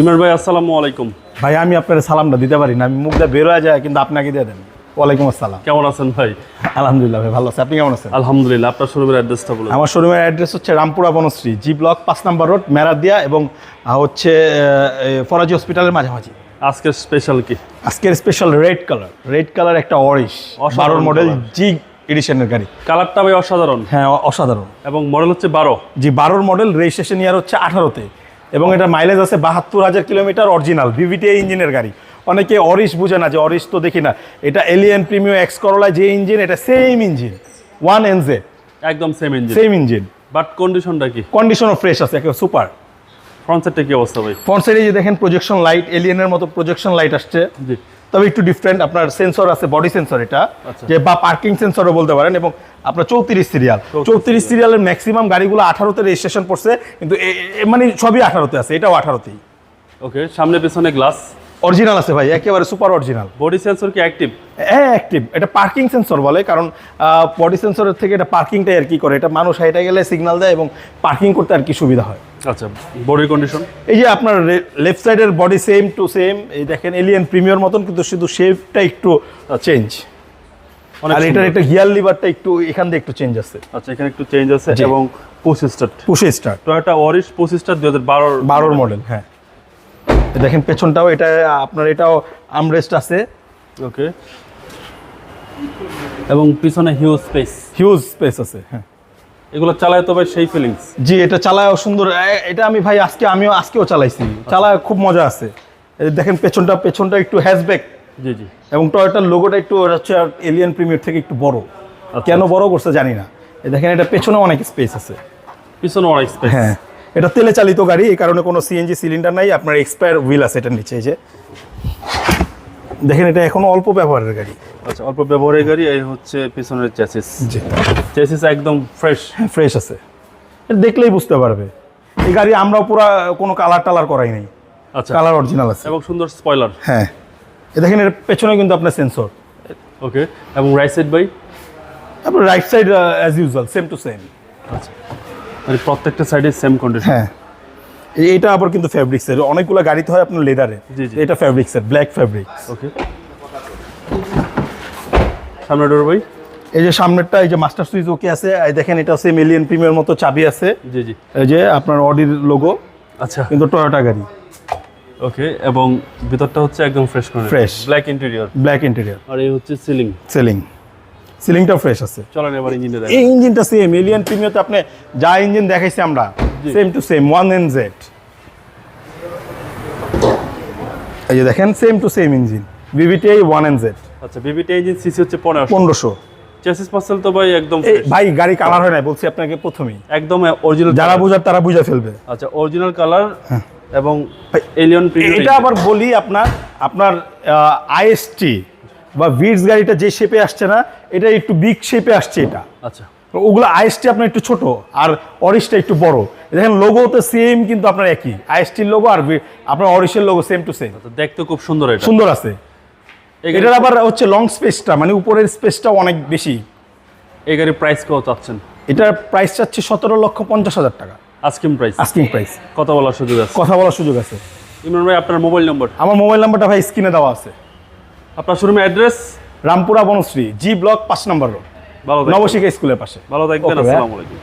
ইমরান ভাই আসসালামু আলাইকুম। ভাই আমি আপনার সালামটা দিতে পারি না। আমি মুখটা বের হয়ে যায় কিন্তু আপনাকে দিয়ে দেন। ওয়ালাইকুম আসসালাম। কেমন আছেন ভাই? আলহামদুলিল্লাহ ভাই ভালো আছে। আপনি কেমন আছেন? আলহামদুলিল্লাহ আপনার শোরুমের অ্যাড্রেসটা বলুন। আমার শোরুমের অ্যাড্রেস হচ্ছে রামপুরা বনশ্রী জি ব্লক পাঁচ নাম্বার রোড মেরাদিয়া এবং হচ্ছে ফরাজি হসপিটালের মাঝামাঝি। আজকের স্পেশাল কি? আজকের special red colour red colour একটা অরিশ অসাধারণ বারোর মডেল জি এডিশনের গাড়ি। কালারটা ভাই অসাধারণ। হ্যাঁ অসাধারণ। এবং মডেল হচ্ছে বারো। জি বারোর মডেল রেজিস্ট্রেশন ইয়ার হচ্ছে আঠারোতে। এবং এটা মাইলেজ আছে বাহাত্তর হাজার কিলোমিটার অরিজিনাল ভিভিটি ইঞ্জিনের গাড়ি। অনেকে অরিশ বুঝে না যে অরিশ তো দেখি না। এটা এলিয়ান প্রিমিও এক্স করলা যে ইঞ্জিন এটা same engine one N NZ একদম same engine. Same engine. But কন্ডিশনটা কি? কন্ডিশনও ফ্রেশ আছে একেবারে সুপার ফ্রন্ট সাইডটা কি অবস্থা ভাই? ফ্রন্ট সাইডে যে দেখেন প্রজেকশন লাইট এলিয়েনের মতো প্রজেকশন লাইট আসছে। জি। তবে একটু ডিফারেন্ট আপনার সেন্সর আছে বডি সেন্সর এটা আচ্ছা। যে বা পার্কিং সেন্সরও বলতে পারেন এবং আপনার চৌত্রিশ সিরিয়াল চৌত্রিশ সিরিয়ালের ম্যাক্সিমাম গাড়িগুলো আঠারোতে রেজিস্ট্রেশন পড়ছে কিন্তু মানে সবই আঠারোতে আছে এটাও আঠারোতেই। ওকে সামনে পেছনে গ্লাস অরিজিনাল আছে ভাই একেবারে সুপার অরিজিনাল বডি সেন্সর কি অ্যাক্টিভ হ্যাঁ অ্যাক্টিভ এটা পার্কিং সেন্সর বলে কারণ বডি সেন্সরের থেকে এটা পার্কিংটাই আর কি করে। এটা মানুষ হাইটা গেলে সিগন্যাল দেয় এবং পার্কিং করতে আর কি সুবিধা হয়। আচ্ছা বডির কন্ডিশন এই যে আপনার লেফট সাইডের বডি সেম টু সেম এই দেখেন এলিয়ান প্রিমিয়ার মতন কিন্তু শুধু শেপটা একটু চেঞ্জ আর এটার একটা গিয়ার লিভারটা একটু এখান দিয়ে একটু চেঞ্জ আছে। আচ্ছা এখানে একটু চেঞ্জ আছে এবং পুশ স্টার্ট পুষে start Toyota Auris push start দুই হাজার বারোর বারোর মডেল হ্যাঁ। দেখেন পেছনটাও এটা আপনার এটাও আমরেস্ট আছে। ওকে। এবং পিছনে হিউজ স্পেস হিউজ স্পেস আছে হ্যাঁ। এগুলো চালায় তো ভাই সেই ফিলিংস জি এটা চালায় সুন্দর। এটা আমি ভাই আজকে আমিও আজকেও চালাইছি। চালায় খুব মজা আছে। দেখেন পেছনটা পেছনটা একটু হ্যাশব্যাক জি জি। এবং টয়োটার লোগোটা একটু হচ্ছে এলিয়ান প্রিমিয়ার থেকে একটু বড়। কেন বড় করছে জানি না। দেখেন এটা পেছনে অনেক স্পেস আছে। পিছনে অনেক স্পেস হ্যাঁ। এটা তেলে চালিত গাড়ি এই কারণে কোনো সিএনজি সিলিন্ডার নাই আপনার এক্সপায়ার হুইল আছে এটার নিচে যে। দেখেন এটা এখনও অল্প ব্যবহারের গাড়ি। আচ্ছা অল্প ব্যবহারের গাড়ি এই হচ্ছে পিছনের চ্যাসিস জি। চ্যাসিস একদম ফ্রেশ হ্যাঁ ফ্রেশ আছে। এটা দেখলেই বুঝতে পারবে। এই গাড়ি আমরাও পুরা কোনো কালার টালার করাই নাই। আচ্ছা। কালার অরিজিনাল আছে। এবং সুন্দর স্পয়লার হ্যাঁ। এ দেখেন এর পেছনে কিন্তু আপনার সেন্সর ওকে এবং রাইট সাইড বাই আপনার right side as usual same to same আচ্ছা। মানে প্রত্যেকটা সাইডে সেম কন্ডিশন হ্যাঁ। এই- এইটা আবার কিন্তু ফ্যাব্রিক্সের অনেকগুলো গাড়িতে হয় আপনার লেদারে। এটা ফ্যাব্রিক্সের ব্ল্যাক ফ্যাব্রিক্স ওকে সামনে ডোর বাই এই যে সামনেরটা এই যে মাস্টার সুইচ ওকে আছে এই দেখেন এটা সেম এলিয়ান প্রিমিয়ার মতো চাবি আছে। জি জি। এই যে আপনার অডির লোগো আচ্ছা। কিন্তু টয়োটা গাড়ি। ওকে এবং ভিতরটা হচ্ছে একদম ফ্রেশ করে। Fresh. Black interior black interior আর এই হচ্ছে সিলিং সিলিং সিলিংটা ফ্রেশ আছে। চলেন এবার ইঞ্জিনে এই ইঞ্জিনটা সেম এলিয়ান প্রিমিয়ারতে আপনি যা ইঞ্জিন দেখাইছি আমরা same to same one N Z এই যে দেখেন same to same engine BBTI one N Z আচ্ছা বিবিটি ইঞ্জিন সিসি হচ্ছে পনেরোশো। পনেরোশো। চ্যাসিস পার্সেল তো ভাই একদম এই ভাই গাড়ি কালার হয় না বলছি আপনাকে প্রথমেই। একদম অরিজিনাল যারা বুঝার তারা বুঝা ফেলবে। আচ্ছা অরিজিনাল কালার এবং এলিয়ন এটা আবার বলি আপনার আপনার আইএসটি বা ভিডস গাড়িটা যে শেপে আসছে না এটা একটু বিগ শেপে আসছে এটা। আচ্ছা। ওগুলো আইএসটি আপনার একটু ছোট আর অরিশটা একটু বড়। দেখেন লোগো তো সেম কিন্তু আপনার একই। আইএসটির লোগো আর আপনার অরিশের লোগো সেম টু সেম দেখতে খুব সুন্দর এটা। সুন্দর আছে। এটার আবার হচ্ছে লং স্পেসটা মানে উপরের স্পেসটা অনেক বেশি। এই গাড়ির প্রাইস কত চাচ্ছেন? এটার প্রাইস চাচ্ছি সতেরো লক্ষ পঞ্চাশ হাজার টাকা। আস্কিং প্রাইস আস্কিং প্রাইস কথা বলার সুযোগ আছে। কথা বলার সুযোগ আছে। ইমরান ভাই আপনার মোবাইল নম্বর আমার মোবাইল নাম্বারটা ভাই স্ক্রিনে দেওয়া আছে। আপনার শোরুমের address Rampura Banasree G block পাঁচ নম্বর রোড নবশিখা নবশিকা স্কুলের পাশে। ভালো থাকবেন আসসালামু আলাইকুম।